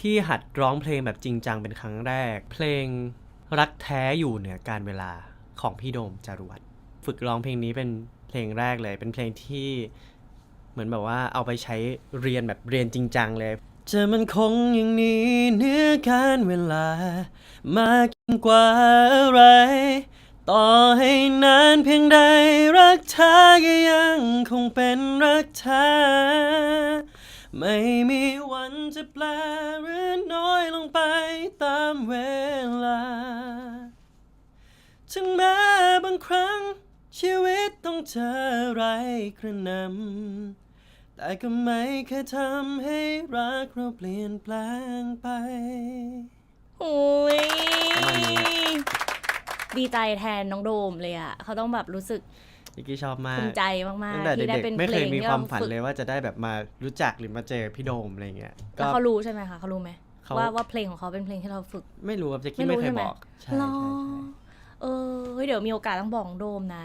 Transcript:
ที่หัดร้องเพลงแบบจริงจังเป็นครั้งแรก เพลงรักแท้อยู่เหนือการเวลาของพี่โดมจารุวัฒน์ฝึกร้องเพลงนี้เป็นเพลงแรกเลย เป็นเพลงที่เหมือนแบบว่าเอาไปใช้เรียนแบบเรียนจริงจังเลยจะมันคงอย่างนี้เหนื้อการเวลามากิ่งกว่าอะไร ต่อให้นานเพียงใดรักเธอก็ยังคงเป็นรักเธอ ไม่มีวันจะแปลหรือน้อยลงไปตามเวลา ถึงแม้บางครั้ง ชีวิตต้องเจอไรกระนำแต่ก็ไม่เคยทำให้รักเราเปลี่ยนแปลงไป โอ้ย ประมาณนี้ ดีใจแทนน้องโดมเลยอะเขาต้องแบบรู้สึกนิกกี้ชอบมากภูมิใจมากตั้งๆแต่ที่ได้เด็กเป็นๆไม่เพเคลยงมีที่ความเราฝันฝึกเลยว่าจะได้แบบมารู้จักหรือมาเจอพี่โดมอะไรเงี้ยก็แล้วเขารู้ใช่ไหมคะเขารู้ไหมเขา ว่าว่าเพลงของเขาเป็นเพลงที่เราฝึก ไม่รู้ครับแจ็คกี้ไม่ไม่รู้เคยใช่ไหม บอกใช่หรอใช่ใช่ เออเฮ้ยเดี๋ยวมีโอกาสต้องบอกน้องโดมนะ